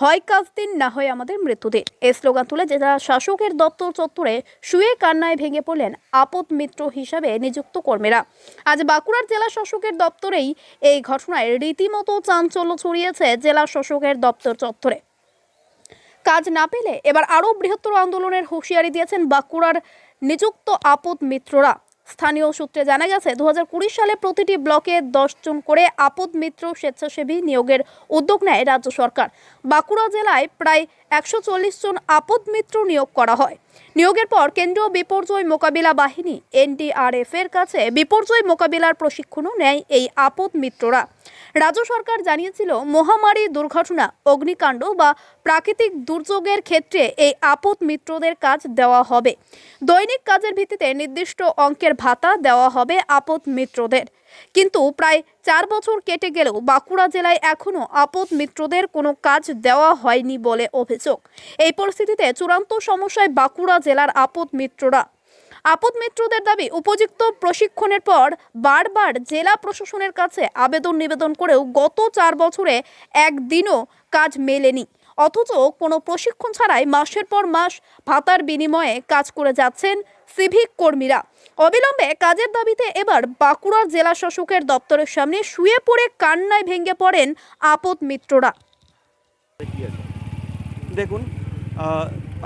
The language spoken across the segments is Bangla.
হয় কাজ দিন, না হয় আমাদের মৃত্যুদিন। এই স্লোগান তুলে জেলা শাসকের দপ্তর চত্বরে শুয়ে কান্নায় ভেঙে পড়লেন আপদ মিত্র হিসাবে নিযুক্ত কর্মীরা। আজ বাঁকুড়ার জেলা শাসকের দপ্তরেই এই ঘটনায় রীতিমতো চাঞ্চল্য ছড়িয়েছে জেলা শাসকের দপ্তর চত্বরে। কাজ না পেলে এবার আরও বৃহত্তর আন্দোলনের হুঁশিয়ারি দিয়েছেন বাঁকুড়ার নিযুক্ত আপদ মিত্ররা। স্থানীয় সূত্রে জানা গেছে দু হাজার কুড়ি সালে প্রতিটি ব্লকে জন করে আপদ মিত্র স্বেচ্ছাসেবী নিয়োগের উদ্যোগ নেয় রাজ্য সরকার। বাঁকুড়া জেলায় প্রায় একশো চল্লিশ জন আপদ মিত্র নিয়োগ করা হয়। নিয়োগের পর কেন্দ্রীয় বিপর্যয় মোকাবিলা বাহিনী, এনডিআরএফ এর কাছে বিপর্যয় মোকাবিলার প্রশিক্ষণও নেয় এই আপদ মিত্ররা। রাজ্য সরকার জানিয়েছিল, মহামারী দুর্ঘটনা, অগ্নিকাণ্ড বা প্রাকৃতিক দুর্যোগের ক্ষেত্রে এই আপদ মিত্রদের কাজ দেওয়া হবে। দৈনিক কাজের ভিত্তিতে নির্দিষ্ট অঙ্কের ভাতা দেওয়া হবে আপদ মিত্রদের। কিন্তু প্রায় চার বছর কেটে গেলেও বাঁকুড়া জেলায় এখনও আপদ মিত্রদের কোনো কাজ দেওয়া হয়নি বলে অভিযোগ। এই পরিস্থিতিতে চূড়ান্ত সমস্যায় বাঁকুড়া জেলার আপদ মিত্ররা আপদ মিত্রদের দাবি, উপযুক্ত প্রশিক্ষণের পর বারবার জেলা প্রশাসনের কাছে আবেদন নিবেদন করেও গত চার বছরে একদিনও কাজ মেলেনি। অথচ কোনো প্রশিক্ষণ ছাড়াই মাসের পর মাস ভাতার বিনিময়ে কাজ করে যাচ্ছেন সিভিক কর্মীরা। অবিলম্বে কাজের দাবিতে এবার বাঁকুড়ার জেলা শাসকের দপ্তরের সামনে শুয়ে পড়ে কান্নায় ভেঙে পড়েন আপদ মিত্ররা। দেখুন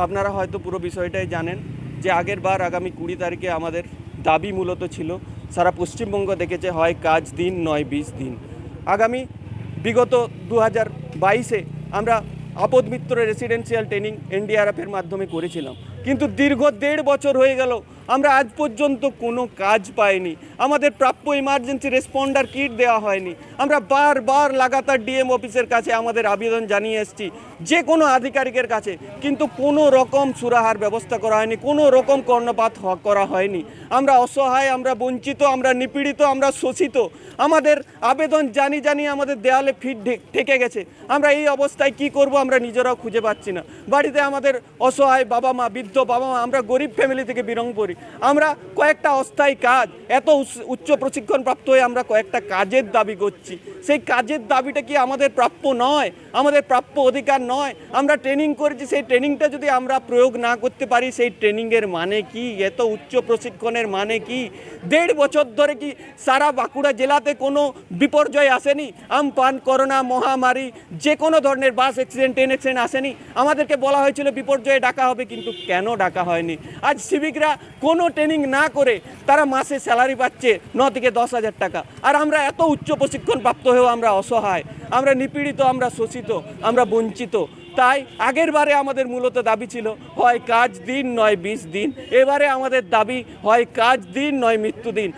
আপনারা হয়তো পুরো বিষয়টাই জানেন। যে আগের বার আগামী কুড়ি তারিখে আমাদের দাবি মূলত ছিল, সারা পশ্চিমবঙ্গ দেখেছে হয় কাজ দিন নয় বিশ দিন। আগামী বিগত দু হাজার বাইশে আমরা আপদ মিত্র রেসিডেন্সিয়াল ট্রেনিং এনডিআরএফের মাধ্যমে করেছিলাম। কিন্তু দীর্ঘ দেড় বছর হয়ে গেল, আমরা আজ পর্যন্ত কোনো কাজ পাইনি। আমাদের প্রাপ্য ইমার্জেন্সি রেসপন্ডার কিট দেওয়া হয়নি। আমরা বারবার লাগাতার ডিএম অফিসের কাছে আমাদের আবেদন জানিয়ে এসেছি, যে কোনো আধিকারিকের কাছে। কিন্তু কোনো রকম সুরাহার ব্যবস্থা করা হয়নি, কোনো রকম কর্ণপাত করা হয়নি। আমরা অসহায়, আমরা বঞ্চিত, আমরা নিপীড়িত, আমরা শোষিত। আমাদের আবেদন জানি জানি আমাদের দেয়ালে ফিট ঠেকে গেছে। আমরা এই অবস্থায় কি করব আমরা নিজেরাও খুঁজে পাচ্ছি না। বাড়িতে আমাদের অসহায় বাবা মা বৃদ্ধ বাবা মা, আমরা গরিব ফ্যামিলি থেকে বিলং করি। আমরা কয়েকটা অস্থায়ী কাজ, এত উচ্চ- উচ্চ প্রশিক্ষণ প্রাপ্ত হয়ে আমরা কয়েকটা কাজের দাবি করছি। সেই কাজের দাবিটা কি আমাদের প্রাপ্য নয়? আমাদের প্রাপ্য অধিকার নয়? আমরা ট্রেনিং করেছি, সেই ট্রেনিংটা যদি আমরা প্রয়োগ না করতে পারি, সেই ট্রেনিংয়ের মানে কি? এত উচ্চ প্রশিক্ষণের মানে কি? দেড় বছর ধরে কি সারা বাঁকুড়া জেলাতে কোনো বিপর্যয় আসেনি? আমপান করোনা, মহামারী, যে কোনো ধরনের বাস অ্যাক্সিডেন্ট ট্রেন অ্যাক্সিডেন্ট আসেনি? আমাদেরকে বলা হয়েছিল বিপর্যয়ে ডাকা হবে, কিন্তু কেন ডাকা হয়নি? আজ সিভিকরা কোনো ট্রেনিং না করে তারা মাসে স্যালারি পাচ্ছে ন থেকে দশ হাজার টাকা। আর আমরা এত উচ্চ প্রশিক্ষণ প্রাপ্ত হয়েও আমরা অসহায়, আমরা নিপীড়িত, আমরা শোষিত, আমরা বঞ্চিত। তাই আগের বারে আমাদের মূলত দাবি ছিল, হয় কাজ দিন নয় বিশ দিন। এবারে আমাদের দাবি, হয় কাজ দিন নয় মৃত্যু দিন।